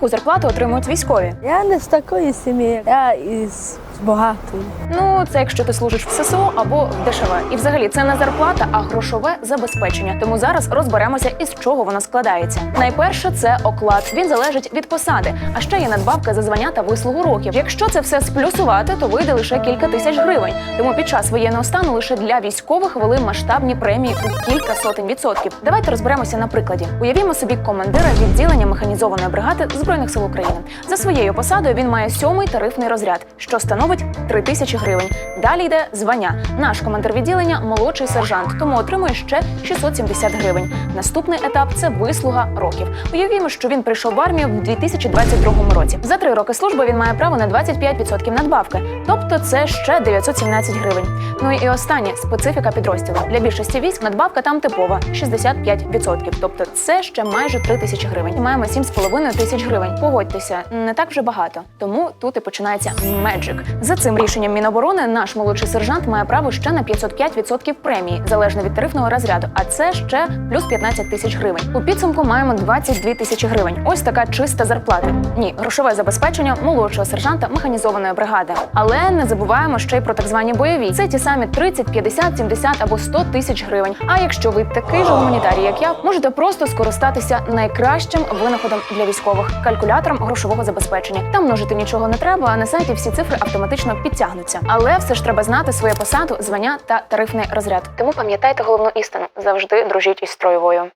Яку зарплату отримують військові? Я не з такої сім'ї, я із багатої. Ну, це якщо ти служиш в ССО або в ДШВ. І взагалі це не зарплата, а грошове забезпечення. Тому зараз розберемося, із чого воно складається. Найперше це оклад. Він залежить від посади, а ще є надбавка за звання та вислугу років. Якщо це все сплюсувати, то вийде лише кілька тисяч гривень. Тому під час воєнного стану лише для військових вели масштабні премії у кілька сотень відсотків. Давайте розберемося на прикладі. Уявімо собі командира відділення механізованої бригади збройних сил України. За своєю посадою він має сьомий тарифний розряд, що становить 3 тисячі гривень. Далі йде звання. Наш командир відділення молодший сержант, тому отримує ще 670 гривень. Наступний етап це вислуга років. Уявімо, що він прийшов в армію в 2022 році. За три роки служби він має право на 25% надбавки, тобто це ще 917 гривень. Ну і останнє специфіка підрозділу. Для більшості військ надбавка там типова 65%, тобто це ще майже 3 тисячі гривень. І маємо 7,5 тисяч гривень. Погодьтеся, не так вже багато. Тому тут і починається меджик. За цим рішенням Міноборони наш молодший сержант має право ще на 505% премії, залежно від тарифного розряду. А це ще плюс 15 тисяч гривень. У підсумку маємо 22 тисячі гривень. Ось така чиста зарплата. Ні, грошове забезпечення молодшого сержанта механізованої бригади. Але не забуваємо ще й про так звані бойові. Це ті самі 30, 50, 70 або 100 тисяч гривень. А якщо ви такий же гуманітарій, як я, можете просто скористатися найкращим винаходом для військових калькулятором грошового забезпечення. Там множити нічого не треба, а на сайті всі цифри автоматично підтягнуться. Але все ж треба знати своє посаду, звання та тарифний розряд. Тому пам'ятайте головну істину: завжди дружіть із строєвою.